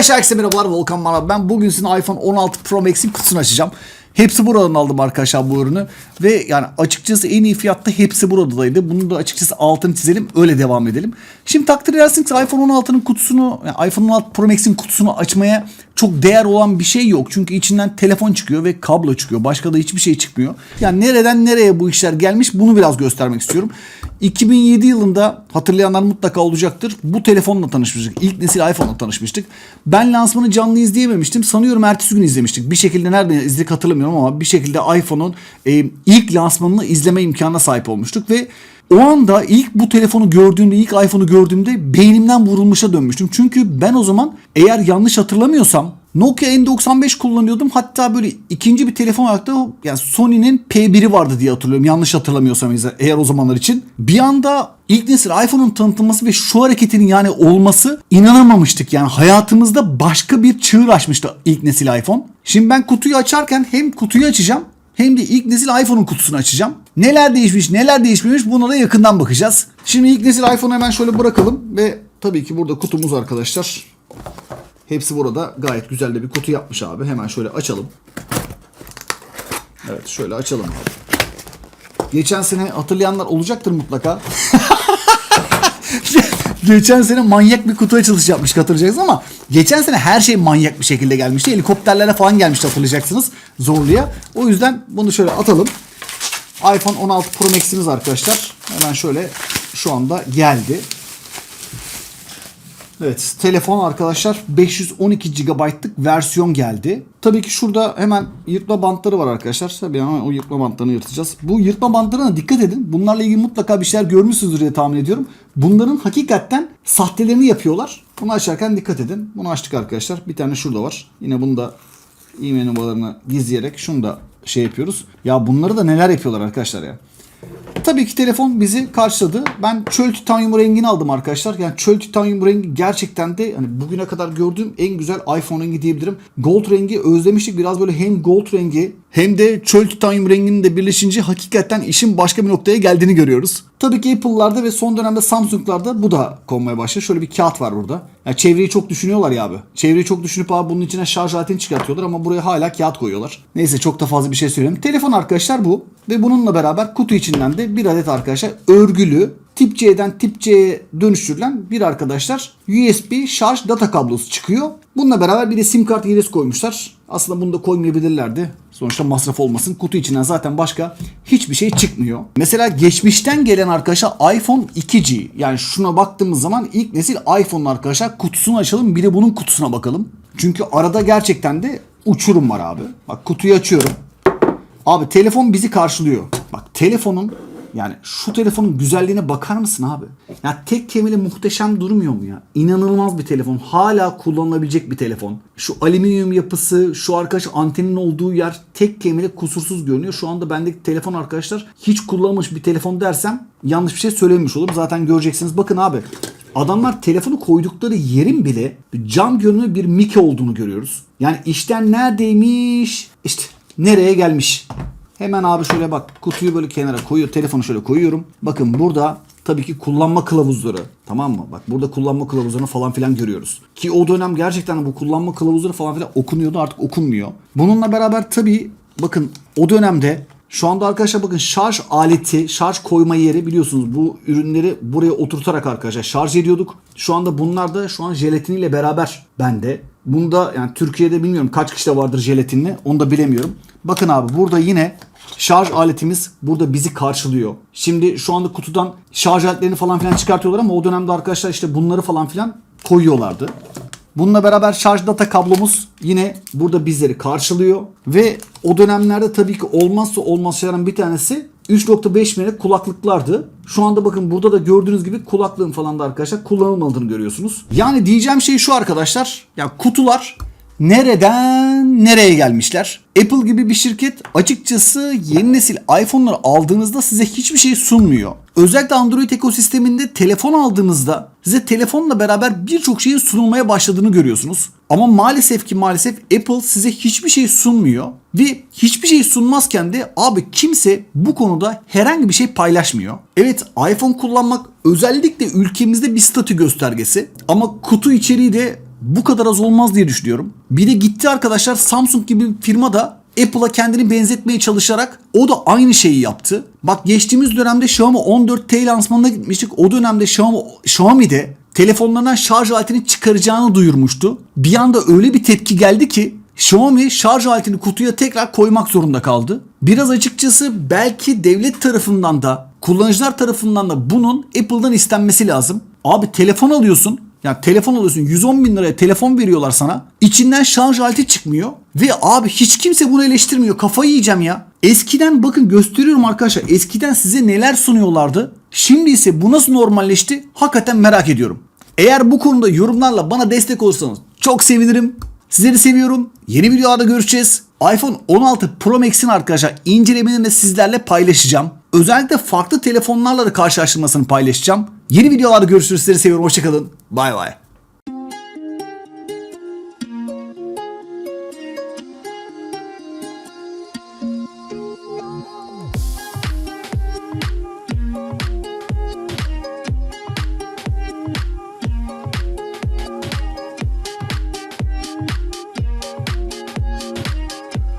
Arkadaşlar herkese merhabalar Volkan Mara. Ben bugün sizin iPhone 16 Pro Max'in kutusunu açacağım. Hepsi buradan aldım arkadaşlar bu ürünü. Ve yani açıkçası en iyi fiyatta hepsi buradaydı. Bunun da açıkçası altını çizelim öyle devam edelim. Şimdi takdir edersiniz iPhone 16'nın kutusunu, yani iPhone 16 Pro Max'in kutusunu açmaya çok değer olan bir şey yok. Çünkü içinden telefon çıkıyor ve kablo çıkıyor. Başka da hiçbir şey çıkmıyor. Yani nereden nereye bu işler gelmiş bunu biraz göstermek istiyorum. 2007 yılında hatırlayanlar mutlaka olacaktır. Bu telefonla tanışmıştık. İlk nesil iPhone'la tanışmıştık. Ben lansmanı canlı izleyememiştim. Sanıyorum ertesi gün izlemiştik. Bir şekilde nerede izledik hatırlamıyorum ama bir şekilde iPhone'un e, ilk lansmanını izleme imkanına sahip olmuştuk ve o anda ilk bu telefonu gördüğümde, ilk iPhone'u gördüğümde beynimden vurulmuşa dönmüştüm. Çünkü ben o zaman eğer yanlış hatırlamıyorsam Nokia N95 kullanıyordum. Hatta böyle ikinci bir telefon olarak da yani Sony'nin P1'i vardı diye hatırlıyorum. Yanlış hatırlamıyorsam eğer o zamanlar için. Bir anda ilk nesil iPhone'un tanıtılması ve şu hareketinin yani olması inanamamıştık. Yani hayatımızda başka bir çığır açmıştı ilk nesil iPhone. Şimdi ben kutuyu açarken hem kutuyu açacağım hem de ilk nesil iPhone'un kutusunu açacağım. Neler değişmiş, neler değişmemiş bunlara yakından bakacağız. Şimdi ilk nesil iPhone'u hemen şöyle bırakalım ve tabii ki burada kutumuz arkadaşlar. Hepsi burada gayet güzel de bir kutu yapmış abi. Hemen şöyle açalım. Evet şöyle açalım abi. Geçen sene hatırlayanlar olacaktır mutlaka. geçen sene manyak bir kutu açılışı yapmış hatırlayacaksınız ama geçen sene her şey manyak bir şekilde gelmişti. Helikopterlere falan gelmişti hatırlayacaksınız zorluya. O yüzden bunu şöyle atalım. iPhone 16 Pro Max'imiz arkadaşlar. Hemen şöyle şu anda geldi. Evet telefon arkadaşlar 512 GB'lık versiyon geldi. Tabii ki şurada hemen yırtma bantları var arkadaşlar. Tabii hemen o yırtma bantlarını yırtacağız. Bu yırtma bantlarına dikkat edin. Bunlarla ilgili mutlaka bir şeyler görmüşsünüzdür diye tahmin ediyorum. Bunların hakikaten sahtelerini yapıyorlar. Bunu açarken dikkat edin. Bunu açtık arkadaşlar. Bir tane şurada var. Yine bunu da e-mail numaralarını gizleyerek şunu da şey yapıyoruz. Ya bunları da neler yapıyorlar arkadaşlar ya. Tabii ki telefon bizi karşıladı. Ben çöl titanyum rengini aldım arkadaşlar. Yani çöl titanyum rengi gerçekten de hani bugüne kadar gördüğüm en güzel iPhone rengi diyebilirim. Gold rengi özlemiştik. Biraz böyle hem gold rengi hem de çöl titanyum renginin de birleşince hakikaten işin başka bir noktaya geldiğini görüyoruz. Tabii ki Apple'larda ve son dönemde Samsung'larda bu da konmaya başladı. Şöyle bir kağıt var burada. Yani çevreyi çok düşünüyorlar ya abi. Çevreyi çok düşünüp abi bunun içine şarj aletini çıkartıyorlar ama buraya hala kağıt koyuyorlar. Neyse çok da fazla bir şey söyleyeyim. Telefon arkadaşlar bu. Ve bununla beraber kutu içinden de bir adet arkadaşlar örgülü tip C'den tip C'ye dönüştürülen bir arkadaşlar USB şarj data kablosu çıkıyor. Bununla beraber bir de sim kart giresi koymuşlar. Aslında bunu da koymayabilirlerdi. Sonuçta masraf olmasın. Kutu içinden zaten başka hiçbir şey çıkmıyor. Mesela geçmişten gelen arkadaşlar iPhone 2G. Yani şuna baktığımız zaman ilk nesil iPhone arkadaşlar kutusunu açalım. Bir de bunun kutusuna bakalım. Çünkü arada gerçekten de uçurum var abi. Bak kutuyu açıyorum. Abi telefon bizi karşılıyor. Bak telefonun yani şu telefonun güzelliğine bakar mısın abi? Ya tek kelimeyle muhteşem durmuyor mu ya? İnanılmaz bir telefon. Hala kullanılabilecek bir telefon. Şu alüminyum yapısı, şu arkadaş antenin olduğu yer tek kelimeyle kusursuz görünüyor. Şu anda bendeki telefon arkadaşlar hiç kullanılmış bir telefon dersem yanlış bir şey söylemiş olurum. Zaten göreceksiniz. Bakın abi Adamlar telefonu koydukları yerin bile cam görünümlü bir Mickey olduğunu görüyoruz. Yani işten neredeymiş? İşte nereye gelmiş? Hemen abi şöyle bak kutuyu böyle kenara koyuyor. Telefonu şöyle koyuyorum. Bakın burada tabii ki kullanma kılavuzları. Tamam mı? Bak burada kullanma kılavuzlarını falan filan görüyoruz. Ki o dönem gerçekten bu kullanma kılavuzları falan filan okunuyordu artık okunmuyor. Bununla beraber tabii bakın o dönemde şu anda arkadaşlar bakın şarj aleti, şarj koyma yeri biliyorsunuz bu ürünleri buraya oturtarak arkadaşlar şarj ediyorduk. Şu anda bunlar da şu an jelatiniyle beraber bende. Bunda yani Türkiye'de bilmiyorum kaç kişide vardır jelatinli onu da bilemiyorum. Bakın abi burada yine şarj aletimiz burada bizi karşılıyor. Şimdi şu anda kutudan şarj aletlerini falan filan çıkartıyorlar ama o dönemde arkadaşlar işte bunları falan filan koyuyorlardı. Bununla beraber şarj data kablomuz yine burada bizleri karşılıyor. Ve o dönemlerde tabii ki olmazsa olmaz şeylerin bir tanesi 3.5 mm kulaklıklardı. Şu anda bakın burada da gördüğünüz gibi kulaklığın falan da arkadaşlar kullanılmadığını görüyorsunuz. Yani diyeceğim şey şu arkadaşlar. Ya kutular nereden nereye gelmişler? Apple gibi bir şirket açıkçası yeni nesil iPhone'ları aldığınızda size hiçbir şey sunmuyor. Özellikle Android ekosisteminde telefon aldığınızda size telefonla beraber birçok şeyin sunulmaya başladığını görüyorsunuz. Ama maalesef ki maalesef Apple size hiçbir şey sunmuyor ve hiçbir şey sunmazken de abi kimse bu konuda herhangi bir şey paylaşmıyor. Evet iPhone kullanmak özellikle ülkemizde bir statü göstergesi ama kutu içeriği de bu kadar az olmaz diye düşünüyorum. Bir de gitti arkadaşlar Samsung gibi bir firma da Apple'a kendini benzetmeye çalışarak o da aynı şeyi yaptı. Bak geçtiğimiz dönemde Xiaomi 14T lansmanına gitmiştik. O dönemde Xiaomi, Xiaomi de telefonlarından şarj aletini çıkaracağını duyurmuştu. Bir anda öyle bir tepki geldi ki Xiaomi şarj aletini kutuya tekrar koymak zorunda kaldı. Biraz açıkçası belki devlet tarafından da kullanıcılar tarafından da bunun Apple'dan istenmesi lazım. Abi telefon alıyorsun. Yani telefon alıyorsun 110 bin liraya telefon veriyorlar sana. İçinden şarj aleti çıkmıyor. Ve abi hiç kimse bunu eleştirmiyor. Kafayı yiyeceğim ya. Eskiden bakın gösteriyorum arkadaşlar. Eskiden size neler sunuyorlardı. Şimdi ise bu nasıl normalleşti? Hakikaten merak ediyorum. Eğer bu konuda yorumlarla bana destek olursanız çok sevinirim. Sizleri seviyorum. Yeni videolarda görüşeceğiz. iPhone 16 Pro Max'in arkadaşlar incelemelerini sizlerle paylaşacağım. Özellikle farklı telefonlarla da karşılaştırmasını paylaşacağım. Yeni videolarda görüşürüz. Sizleri seviyorum. Hoşçakalın. Bay bay.